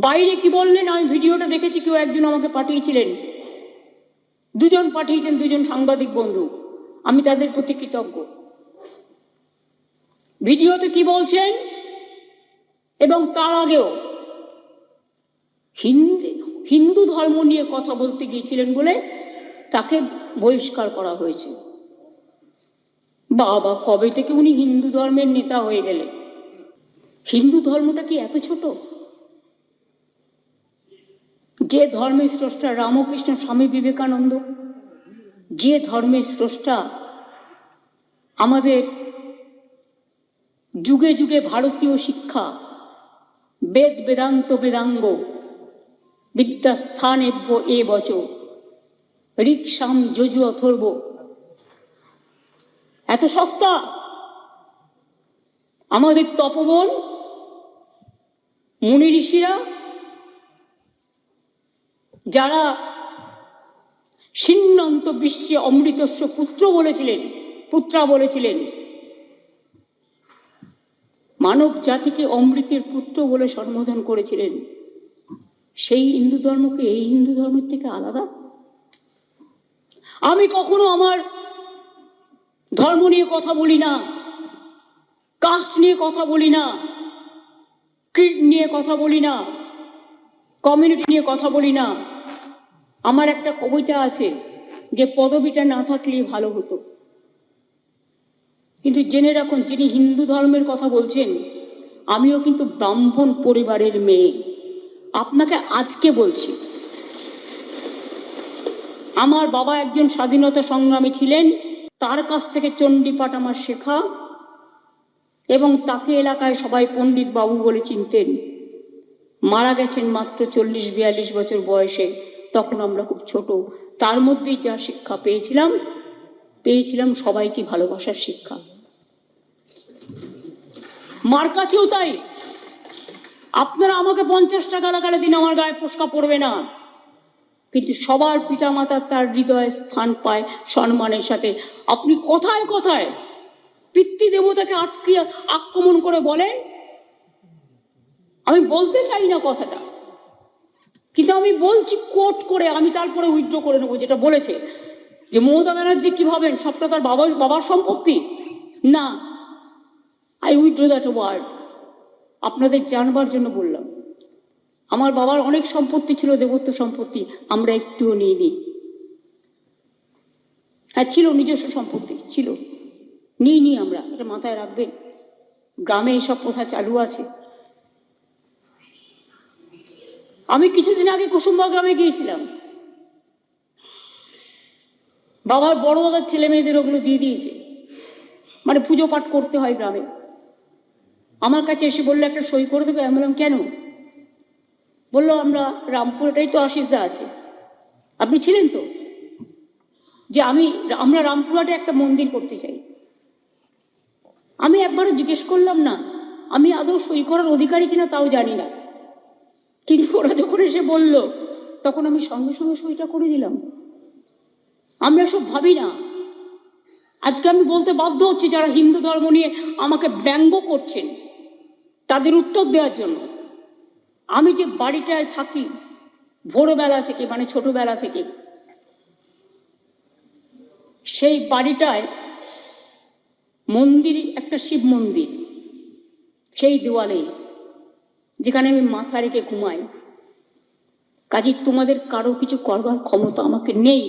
বাইরে কি বললেন? আমি ভিডিওটা দেখেছি, কেউ একজন আমাকে পাঠিয়েছিলেন। দুজন পাঠিয়েছেন, দুজন সাংবাদিক বন্ধু। আমি তাদের প্রতি কৃতজ্ঞ। ভিডিওতে কি বলছেন? এবং তার আগেও হিন্দু হিন্দু ধর্ম নিয়ে কথা বলতে গিয়েছিলেন বলে তাকে বহিষ্কার করা হয়েছে। বাবা, কবে থেকে উনি হিন্দু ধর্মের নেতা হয়ে গেলে হিন্দু ধর্মটা কি এত ছোট? যে ধর্মের স্রষ্টা রামকৃষ্ণ, স্বামী বিবেকানন্দ, যে ধর্মের স্রষ্টা আমাদের যুগে যুগে ভারতীয় শিক্ষা, বেদ বেদান্ত বেদাঙ্গ, বিদ্যাস্থান এব্য এ বচ ঋক্সাম যজু অথর্ব। এত সস্তা? আমাদের তপবন, মুনি ঋষিরা যারা সিন্নন্ত বিশ্বে অমৃতস্ব পুত্র বলেছিলেন, পুত্রা বলেছিলেন, মানব জাতিকে অমৃতের পুত্র বলে সম্বোধন করেছিলেন, সেই হিন্দু ধর্মকে এই হিন্দু ধর্মের থেকে আলাদা? আমি কখনো আমার ধর্ম নিয়ে কথা বলি না, কাস্ট নিয়ে কথা বলি না, ক্রিড নিয়ে কথা বলি না, কমিউনিটি নিয়ে কথা বলি না। আমার একটা কবিতা আছে যে পদবিটা না থাকলেই ভালো হতো। কিন্তু জেনে রাখুন, যিনি হিন্দু ধর্মের কথা বলছেন, আমিও কিন্তু ব্রাহ্মণ পরিবারের মেয়ে। আপনাকে আজকে বলছি, আমার বাবা একজন স্বাধীনতা সংগ্রামী ছিলেন, তার কাছ থেকে চণ্ডীপাঠ আমার শেখা এবং তাকে এলাকায় সবাই পণ্ডিত বাবু বলে চিনতেন। মারা গেছেন মাত্র চল্লিশ বিয়াল্লিশ বছর বয়সে। তখন আমরা খুব ছোট। তার মধ্যেই যা শিক্ষা পেয়েছিলাম পেয়েছিলাম সবাইকে ভালোবাসার শিক্ষা। মার কাছেও তাই। আপনারা আমাকে পঞ্চাশ টাকা লাগালে দিন আমার গায়ে ফোসকা পড়বে না। কিন্তু সবার পিতামাতা তার হৃদয়ে স্থান পায় সম্মানের সাথে। আপনি কথায় কথায়? পিতৃদেবতাকে আটকে আক্রমণ করে বলেন? আমি বলতে চাই না কথাটা। কিন্তু আমি বলছি কোট করে, আমি তারপরে উইথড্র করে নেব, যেটা বলেছে। যে মমতা ব্যানার্জি কি ভাবেন? সবটা তার বাবার বাবার সম্পত্তি? না। আই উইথড্র দ্যাট ওয়ার্ড আপনাদের জানবার জন্য বললাম। আমার বাবার অনেক সম্পত্তি ছিল, দেবত্ব সম্পত্তি, আমরা একটুও নিইনি। হ্যাঁ ছিল, নিজস্ব সম্পত্তি, ছিল। নিইনি আমরা, এটা মাথায় রাখবেন। গ্রামে এসব প্রথা চালু আছে। আমি কিছুদিন আগে কুসুম্বা গ্রামে গিয়েছিলাম। বাবার বড় দাদার ছেলে মেয়েদের ওগুলো দিয়ে দিয়েছে। মানে পুজো পাঠ করতে হয় গ্রামে। আমার কাছে এসে বলল, একটা সই করে দেবে? আমি বললাম, কেন? বলল, আমরা রামপুরটাই তো আশিসদা আছে। আপনি ছিলেন তো? যে আমি, আমরা রামপুরহাটে একটা মন্দির করতে চাই। আমি একবারও জিজ্ঞেস করলাম না। আমি আদৌ সই করার অধিকারী কিনা তাও জানি না। কিন্তু ওরা যখন এসে বলল, তখন আমি সঙ্গে সঙ্গে সইটা করে দিলাম। আমরা সব ভাবি না। আজকে আমি বলতে বাধ্য হচ্ছি যারা হিন্দু ধর্ম নিয়ে আমাকে ব্যঙ্গ করছেন, তাদের উত্তর দেওয়ার জন্য। আমি যে বাড়িটায় থাকি, ভোরবেলা থেকে মানে ছোটবেলা থেকে, সেই বাড়িটায় মন্দির, একটা শিব মন্দির, সেই দেওয়ালে যেখানে আমি মাথা রেখে ঘুমাই কাজে তোমাদের কারও কিছু করবার ক্ষমতা আমাকে নেই।